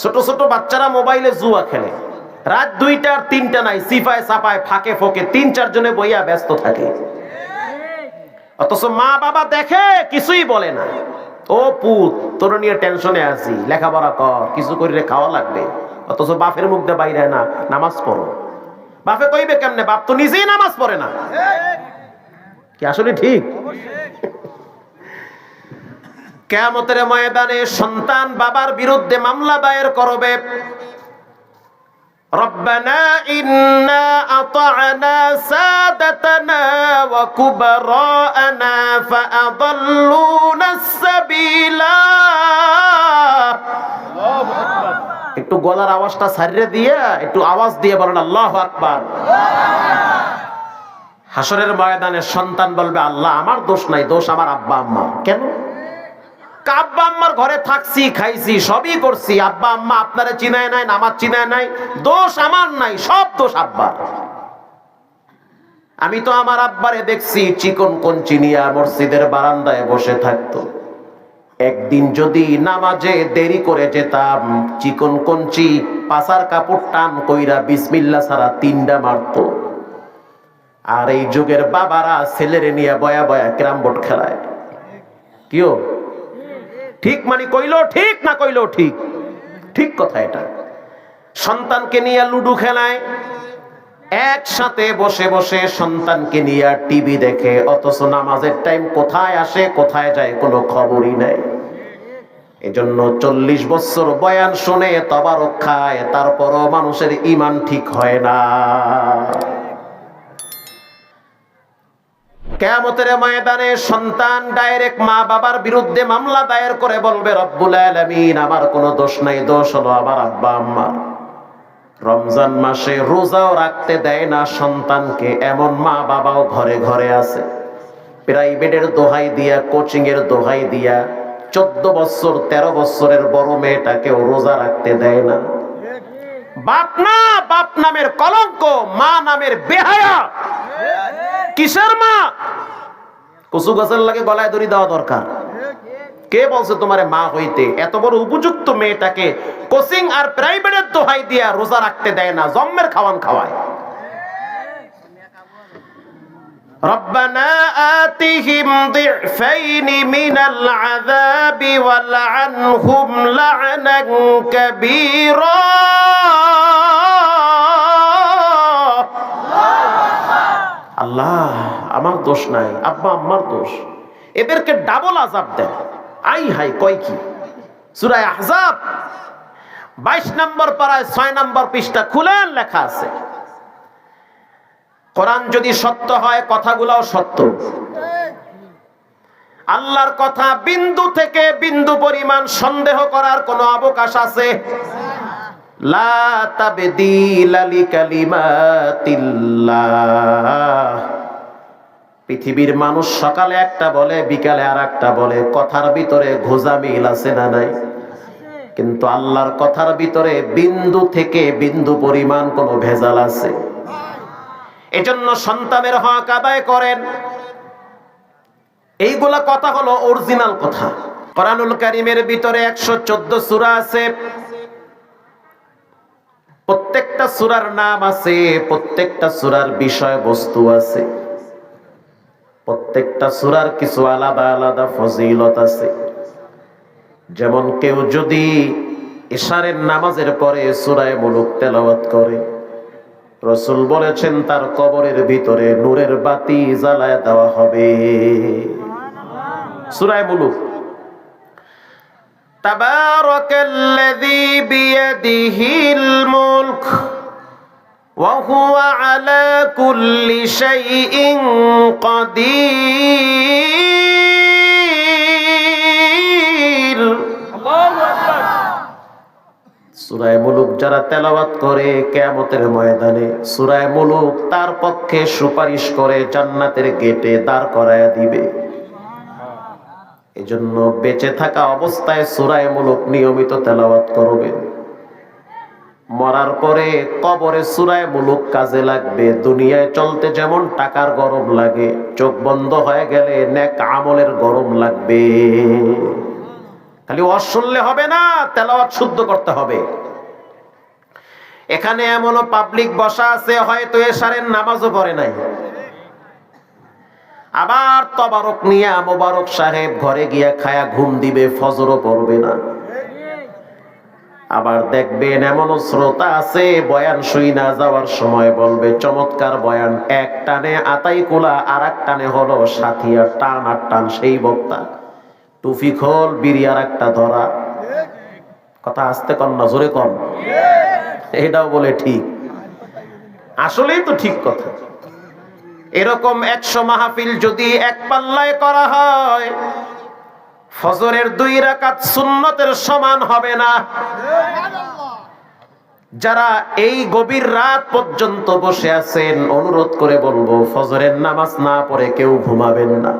ছোট ছোট বাচ্চারা মোবাইলে জুয়া খেলে। রাত দুইটা আর তিনটা নাই, সিফায় সাপায় ফাঁকে ফোকে তিন চারজনে বইয়া ব্যস্ত থাকে। অথচ মা বাবা দেখে, কিছুই বলে না। ও পুত, তোর নিয়ে টেনশনে আছি, লেখাপড়া কর, কিছু করে খাওয়া লাগবে। অথচ বাপের মুখ দিয়ে বাইরে না, নামাজ পড়ো। বাপে কইবে কেমনে, বাপ তো নিজেই নামাজ পড়ে না। কি আসলে ঠিক? কেয়ামতের ময়দানে সন্তান বাবার বিরুদ্ধে মামলা দায়ের করবে ربنا إنا أطعنا سادتنا وكبراءنا فأضلونا السبيلا একটু গলার আওয়াজটা সারিয়ে দিয়ে একটু আওয়াজ দিয়ে বলেন আল্লাহ আকবার হাসরের ময়দানে সন্তান বলবে আল্লাহ আমার দোষ নাই দোষ আমার আব্বা আম্মা কেন আব্বা আম্মার ঘরে থাকছি, খাইছি, সবই করছি। আব্বা আম্মা আপনারা চিনায় নাই, আমার চিনায় নাই, দোষ আমার নাই, সব দোষ আব্বা আমি তো আমার আব্বারে দেখছি, চিকন কোন চিনিয়া মসজিদের বারান্দায় বসে থাকতো। একদিন যদি নামাজে দেরি করে যেতাম, চিকন কঞ্চি পাসার কাপড় টান কইরা বিসমিল্লা সারা তিনটা মারতো। আর এই যুগের বাবারা ছেলেরে নিয়ে বয়া বয়া ক্যারাম বোর্ড খেলায়। কিও? ঠিক মানে কইলো, ঠিক না কইলো, ঠিক। ঠিক কথা এটা। সন্তানকে নিয়ে লুডু খেলায়, একসাথে বসে বসে সন্তানকে নিয়ে টিভি দেখে, অথচ নামাজের টাইম কোথায় আসে, কোথায় যায়, কোনো খবরই নাই। এজন্য চল্লিশ বছর বয়ান শুনে তবারক খায়, তারপরও মানুষের ইমান ঠিক হয় না। কেয়ামতের ময়দানে সন্তান ডাইরেক্ট মা বাবার বিরুদ্ধে মামলা দায়ের করে বলবে, রব্বুল আলামিন, আমার কোনো দোষ নাই, দোষ হলো আমার আব্বা, আম্মা। রমজান মাসে রোজাও রাখতে দেয় না সন্তানকে, এমন মা বাবাও ঘরে ঘরে আছে। প্রাইভেটের দোহাই দিয়া কোচিং এর দোহাই দিয়া, চোদ্দ বছর, তেরো বছরের বড় মেয়েটাকেও রোজা রাখতে দেয় না। বাপ না, বাপ নামের কলঙ্ক, মা নামের বেহায়া। কিসের মা কচু গাছের লাগে গলায় দড়ি দেওয়া দরকার কে বলছে তোমারে মা হইতে এত বড় উপযুক্ত মেয়েটাকে কোচিং আর প্রাইভেটের দোহাই দিয়া রোজা রাখতে দেয় না জম্মের খাওয়ান খাওয়ায় ربنا آتهم ضعفين من العذاب والعنهم لعنا كبيرا আল্লাহ আমার দোষ নাই, আব্বা আম্মার দোষ। এদেরকে ডাবল আজাব দেন। আই হাই কয় কি? সুরায় আহজাব, বাইশ নম্বর পাড়ায় ছয় নম্বর পৃষ্ঠা খুলেন লেখা আছে। কোরআন যদি সত্য হয়, কথাগুলোও সত্য। আল্লাহর কথা বিন্দু থেকে বিন্দু পরিমাণ সন্দেহ করার কোনো অবকাশ আছে? পৃথিবীর মানুষ সকালে একটা বলে, বিকালে আর একটা বলে। কথার ভিতরে ঘোজা মিল আছে না নাই? কিন্তু আল্লাহর কথার ভিতরে বিন্দু থেকে বিন্দু পরিমাণ কোনো ভেজাল আছে। এজন্য সন্তানের হক আদায় করেন। এইগুলা কথা হলো অরিজিনাল কথা। কোরআনুল কারিমের ভিতরে একশো চোদ্দ সুরা আছে। প্রত্যেকটা সুরার নাম আছে, প্রত্যেকটা সুরার বিষয় বস্তু আছে। প্রত্যেকটা সুরার কিছু আলাদা আলাদা ফজিলত আছে। যেমন কেউ যদি ইশারের নামাজের পরে সুরায় মুলুক তেলাওয়াত করে, রসুল বলেছেন, তার কবরের ভিতরে নূরের বাতি জ্বালায় দেওয়া হবে। সুরায় মুলুক تبارك الذي بيده الملك وهو على كل شيء قدير সুরায় মুলুক যারা তেলাওয়াত করে কেয়ামতের ময়দানে সুরায় মুলুক তার পক্ষে সুপারিশ করে জান্নাতের গেটে দাঁড় করায় দিবে এজন্য বেঁচে থাকা অবস্থায় সুরায় মুলুক নিয়মিত তেলাওয়াত করবেন। মরার পরে কবরে সুরায় মুলুক কাজে লাগবে। দুনিয়ায় চলতে যেমন টাকার গরম লাগে, চোখ বন্ধ হয়ে গেলে নেক আমলের গরম লাগবে। খালি অশুনলে হবে না, তেলাওয়াত শুদ্ধ করতে হবে। এখানে এমনও পাবলিক বসা আছে, হয়তো এশারের নামাজও পড়ে নাই। আবার তবারক নিয়ে মোবারক সাহেব ঘরে গিয়া খায়া ঘুম দিবে, ফজরও পড়বে না। আবার দেখবেন এমন শ্রোতা আছে, বয়ান শুই না যাওয়ার সময় বলবে, চমৎকার বয়ান, এক টানে আতাই কোলা আর এক টানে হলো সাথী, আর টান আর টান সেই বক্তা। টুফি খোল, বিড়ি আর একটা ধরা। কথা আসতে কন না, জোরে কন। এটাও বলে ঠিক। আসলেই তো ঠিক কথা। এরকম একশো মাহফিল যদি এক পাল্লায় করা হয়, ফজরের দুই রাকাত সুন্নতের সমান হবে না। যারা এই গভীর রাত পর্যন্ত বসে আছেন, অনুরোধ করে বলব, ফজরের নামাজ না পড়ে কেউ ঘুমাবেন না।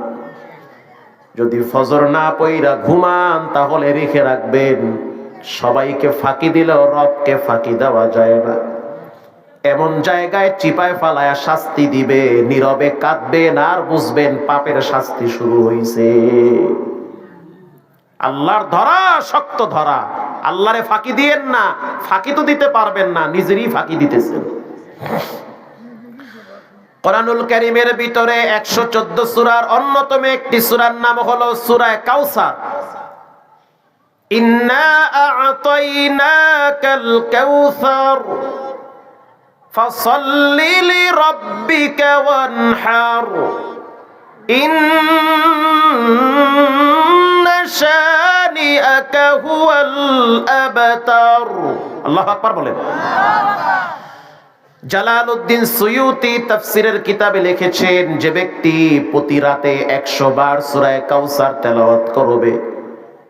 যদি ফজর না পইরা ঘুমান, তাহলে রেখে রাখবেন। সবাইকে ফাঁকি দিলেও রবকে ফাঁকি দেওয়া যায় না। এমন জায়গায় চিপায় ফালায়া শাস্তি দিবে, নীরবে কাঁদবেন আর বুঝবেন পাপের শাস্তি শুরু হইছে। আল্লাহর ধরা শক্ত ধরা। আল্লাহরে ফাঁকি দিয়েন না, ফাঁকি তো দিতে পারবেন না, নিজেরই ফাঁকি দিতেছেন। কোরআনুল করিমের ভিতরে একশো চোদ্দ সুরার অন্যতম একটি সুরার নাম হলো সুরায় কাউসার। ইন্না আ'তাইনাকাল কাউসার। فصل لربك وانحر إن شانئك هو الأبتر الله أكبر বলেন জালালউদ্দিন সুয়ুতি তাফসিরের কিতাবে লিখেছেন যে ব্যক্তি প্রতি রাতে একশো বার সূরা কাউসার তেলাওয়াত করবে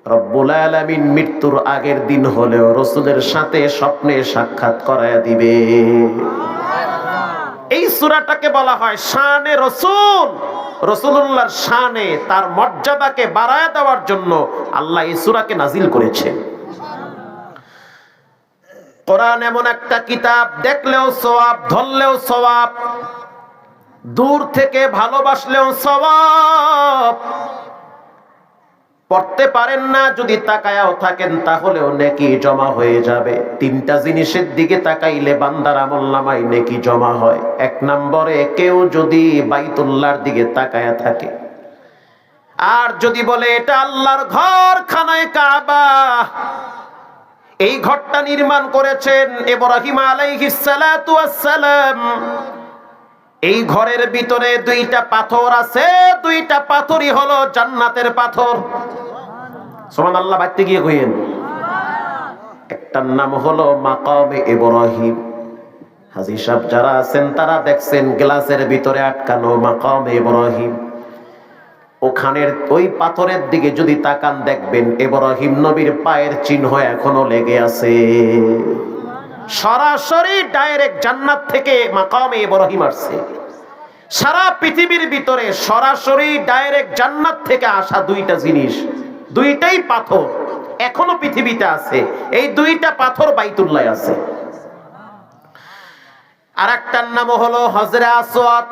রব্বুল আলামিন মৃত্যুর আগের দিন হলেও রসুলের সাথে স্বপ্নে সাক্ষাৎ করায়া দিবে। এই সূরাটাকে বলা হয় শানে রসুল। রসুলুল্লাহর শানে তার মর্যাদাকে বাড়ায় দেওয়ার জন্য আল্লাহ এই সূরাকে নাজিল করেছেন কোরআন এমন একটা কিতাব, দেখলেও সওয়াব, ধরলেও সওয়াব, দূর থেকে ভালোবাসলেও সওয়াব। পড়তে পারেন না, যদি তাকায়াও থাকেন তাহলেও নেকি জমা হয়ে যাবে। তিনটা জিনিসের দিকে তাকাইলে বান্দার আমল নামাই নেকি জমা হয়। এক নম্বরে, কেউ যদি বাইতুল্লাহর দিকে তাকায়া থাকে। আর যদি বলে, এটা আল্লাহর ঘর খানায় কাবা। এই ঘরটা নির্মাণ করেছেন ইব্রাহিম আলাইহিস সালাতু ওয়াসসালাম এই ঘরের ভিতরে দুইটা পাথর আছে। দুইটা পাথরই হলো জান্নাতের পাথর। সোমান আল্লাহ বাড়তে গিয়ে কইেন একটার নাম হলো মাকামে ইব্রাহিম। হাজি সাহেব যারা আছেন, তারা দেখছেন গ্লাসের ভিতরে আটকানো মাকামে ইব্রাহিম। ওখানের ওই পাথরের দিকে যদি তাকান দেখবেন ইব্রাহিম নবীর পায়ের চিহ্ন এখনও লেগে আছে। সরাসরি ডাইরেক্ট জান্নাত থেকে মাকামে ইব্রাহিম আসছে। সারা পৃথিবীর ভিতরে সরাসরি ডাইরেক্ট জান্নাত থেকে আসা দুইটা জিনিস। দুইটাই পাথর এখনও পৃথিবীতে আছে। এই দুইটা পাথর বাইতুল্লাহ আছে। আর একটার নাম হলো হজরে আসওয়াদ।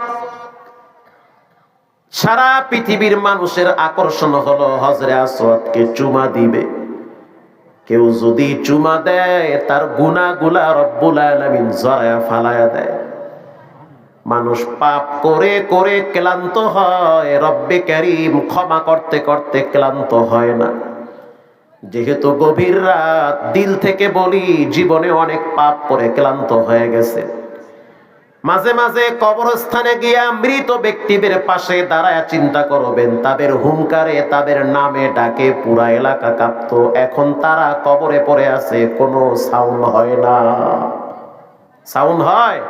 সারা পৃথিবীর মানুষের আকর্ষণ হলো হজরে আসওয়াদকে চুমা দিবে। কেউ যদি চুমা দেয়, তার গুনাগুলা রব্বুল আলামিন জরায়া ফালায়া দেয়। মানুষ পাপ করে করে ক্লান্ত হয়। রব্বে করিম ক্ষমা করতে করতে ক্লান্ত হয় না। যেহেতু গভীর রাত, দিল থেকে বলি জীবনে অনেক পাপ করে ক্লান্ত হয়ে গেছে। মাঝে মাঝে কবরস্থানে গিয়া মৃত ব্যক্তিদের পাশে দাঁড়ায় চিন্তা করবেন, তাদের হুঙ্কারে, তাদের নামে ডাকে পুরা এলাকা কাঁপত। এখন তারা কবরে পড়ে আছে, কোনো সাউন্ড হয় না। সাউন্ড হয়?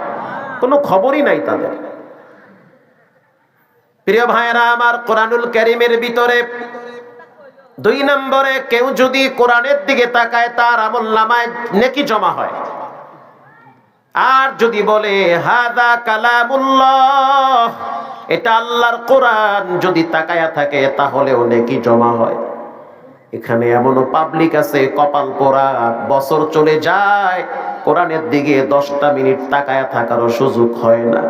কোনো খবরই নাই তাদের। প্রিয় ভাইরা আমার কোরআনুল করিমের ভিতরে দুই নম্বরে কেউ যদি কোরআনের দিকে তাকায়, তার আমল নামায় নেকি জমা হয়। আর যদি বলে হাদা কালামুল্লাহ এটা আল্লাহর কোরআন, যদি তাকায়া থাকে, তাহলেও নেকি জমা হয়। এখানে এমনও পাবলিক আছে, কপাল পোড়া, বছর চলে যায় কোরআনের দিকে দশটা মিনিট তাকায় থাকারও সুযোগ হয় না।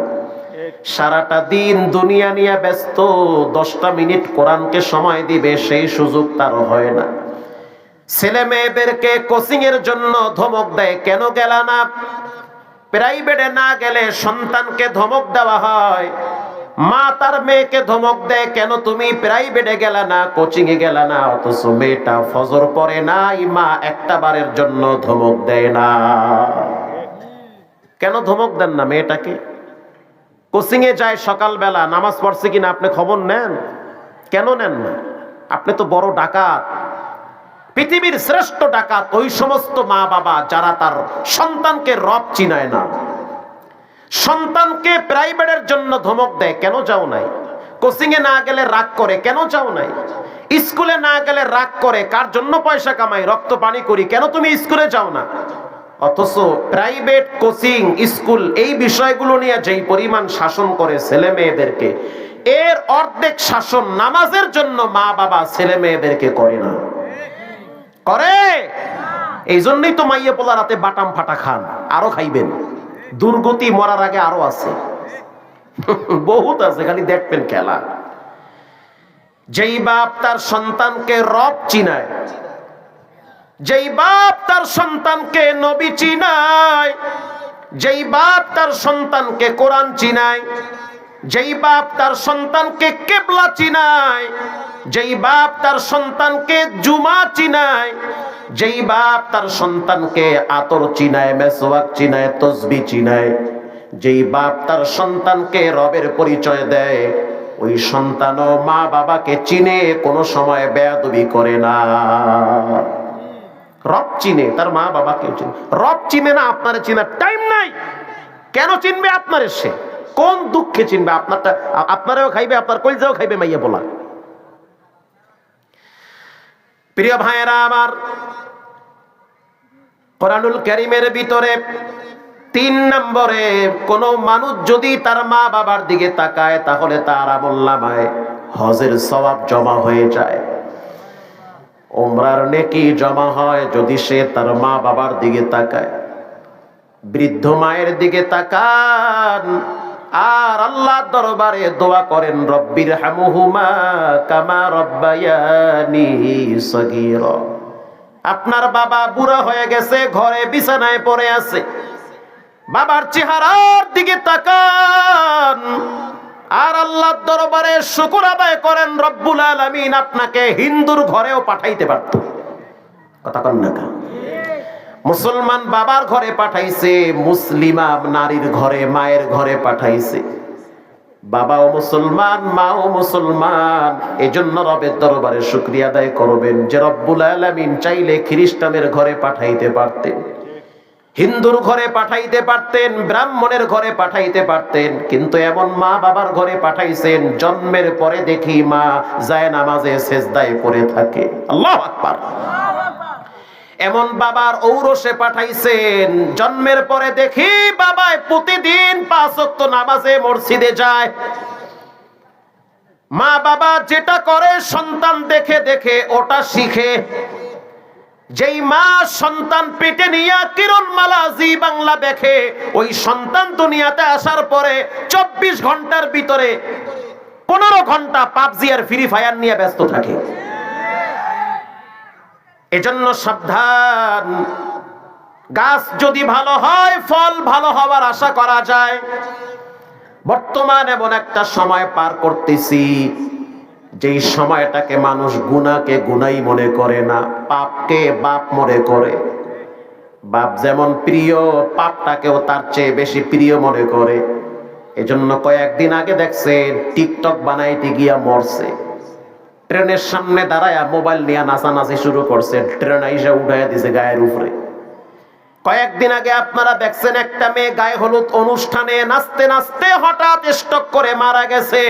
সারাটা দিন দুনিয়া নিয়ে ব্যস্ত, দশটা মিনিট কোরআনকে সময় দিবে, সেই সুযোগ তারও হয় না। ছেলে মেয়েদেরকে কোচিং এর জন্য ধমক দেয়, কেন গেল না? প্রাইভেটে না গেলে সন্তানকে ধমক দেওয়া হয়। মা তার মেয়েকে ধমক দেয়, কেন তুমি প্রাইভেটে গেলা না কোচিং এ গেলা না? অথচ মেয়েটা ফজর পরে নাই, মা একটা বারের জন্য ধমক দেয় না। কেন ধমক দেন না মেয়েটাকে? কোচিং এ যায় সকালবেলা, নামাজ পড়ছে কিনা আপনি খবর নেন? কেন নেন না? আপনি তো বড় ডাকাত। পৃথিবীর শ্রেষ্ঠ ডাকাত ওই সমস্ত মা বাবা যারা তার সন্তানকে রব চিনায় না। সন্তানকে প্রাইভেটের জন্য ধমক দেয়, কেন যাও নাই? কোচিং এ না গেলে রাগ করে, কেন যাও নাই? স্কুলে না গেলে রাগ করে, কার জন্য পয়সা কামাই, রক্ত, পানি করি, কেন তুমি স্কুলে যাও না? অথচ প্রাইভেট কোচিং স্কুল এই বিষয়গুলো নিয়ে যেই পরিমাণ শাসন করে ছেলে মেয়েদেরকে, এর অর্ধেক শাসন নামাজের জন্য মা বাবা ছেলে মেয়েদেরকে করে না। করে? এই জন্যই তো মাইয়ে পোলা রাতে বাটাম ফাটা খান, আরও খাইবেন। দুর্গতি মরার আগে আরও আছে। বহুত আছে, খালি দেখবেন খেলা। যেই বাপ তার সন্তানকে রব চিনায়, যেই বাপ তার সন্তানকে নবী চিনায়, যেই বাপ তার সন্তানকে কোরআন চিনায়, যেই বাপ তার সন্তানকে কেবলা চিনায়, যেই বাপ তার সন্তানকে জুমা চিনায় যেই বাপ তার সন্তানকে আতর চিনায়, মেসোয়াক চিনায়, তসবি চিনায়, যেই বাপ তার সন্তানকে রবের পরিচয় দেয়, ওই সন্তানও মা বাবাকে চিনে, কোনো সময় বেয়াদবি করে না। রব চিনে, তার মা বাবাকে চিনে। রব চিনে না, আপনার চিনার টাইম নাই। কেন চিনবে আপনার সে? কোন দুঃখে চিনবে? আপনারটা আপনারাও খাইবে, আপনার কলজাও খাইবে, মাইয়া বলা প্রিয় ভাইয়েরা আমার কোরআনুল করিমের ভিতরে তিন নম্বরে, কোন মানুষ যদি তার মা বাবার দিকে তাকায়, তাহলে তার আমল্লামায় হজের সবাব জমা হয়ে যায়। ওমরার নেকি জমা হয় যদি সে তার মা বাবার দিকে তাকায়। বৃদ্ধ মায়ের দিকে তাকান, আর আল্লাহ দরবারে দোয়া করেন রব্বির হামুহুমা কামা রব্বায়ানি সগীর। আপনার বাবা বুড়া হয়ে গেছে, ঘরে বিছানায় পড়ে আছে। বাবার চেহারার দিকে তাকান। আর আল্লাহর দরবারে শুকুর আদায় করেন, রব্বুল আলামিন আপনাকে হিন্দুর ঘরেও পাঠাইতে পারত। কথা কন না মুসলমান বাবার ঘরে পাঠাইছে, মুসলিমা নারীর ঘরে, মায়ের ঘরে পাঠাইছে। বাবাও মুসলমান, মাও মুসলমান। এজন্য রবের দরবারে শুক্রিয়া আদায় করবেন যে রব্বুল আলামিন চাইলে খ্রিস্টানের ঘরে পাঠাইতে পারতেন, হিন্দুর ঘরে পাঠাইতে পারতেন, ব্রাহ্মণের ঘরে পাঠাইতে পারতেন। কিন্তু এমন মা বাবার ঘরে পাঠাইছেন, জন্মের পরে দেখি মা যায় নামাজে সেজদায় পড়ে থাকে। আল্লাহ আকবার। এমন বাবার ঔরসে পাঠাইছেন। জন্মের পরে দেখি বাবায় প্রতিদিন পাঁচ ওয়াক্ত নামাজে মসজিদে যায়। মা বাবা যেটা করে সন্তান দেখে দেখে ওটা শিখে। যেই মা সন্তান পেটে নিয়ে কিরণ মালা জি বাংলা দেখে, ওই সন্তান দুনিয়াতে আসার পরে চব্বিশ ঘণ্টার ভিতরে পনেরো ঘণ্টা পাবজি আর ফ্রি ফায়ার নিয়ে ব্যস্ত থাকে। এজন্য সাবধান। গাছ যদি ভালো হয়, ফল ভালো হওয়ার আশা করা যায়। বর্তমান এমন একটা সময় পার করতেছি, যেই সময়টাকে মানুষ গুনাকে গুনাই মনে করে না, পাপকে বাপ মনে করে। বাপ যেমন প্রিয়, পাপটাকেও তার চেয়ে বেশি প্রিয় মনে করে। এজন্য কয়েকদিন আগে দেখছেন, টিকটক বানাইতে গিয়া মরছে। ট্রেনের সামনে দাঁড়ায় মোবাইল নিয়ে নাচানাচি শুরু করছে। ট্রেন আইসা উঠাইয়া দিছে গায়ের উপরে। কয়েকদিন আগে আপনারা দেখছেন, একটা মেয়ে গায়ে হলুদ অনুষ্ঠানে নাচতে নাচতে হঠাৎ স্টক করে মারা গেছে।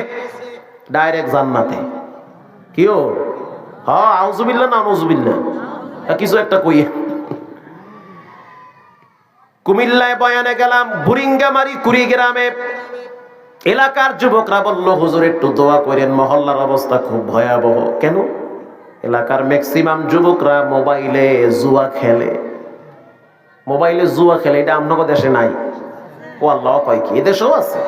ডাইরেক্ট জান্নাতে। কিও হ আউজুবিল্লা না আউজুবিল্লা কিছু একটা কই। কুমিল্লায় বয়ানে গেলাম, বুরিঙ্গামারি কুড়িগ্রামে। এলাকার যুবকরা বলল, হুজুর, একটু দোয়া করেন, মহল্লার অবস্থা খুব ভয়াবহ। কেন? এলাকার ম্যাক্সিমাম যুবকরা মোবাইলে জুয়া খেলে। মোবাইলে জুয়া খেলে, এটা আমনগর দেশে নাই। ও আল্লাহ কয় কি? এদেশেও আছে।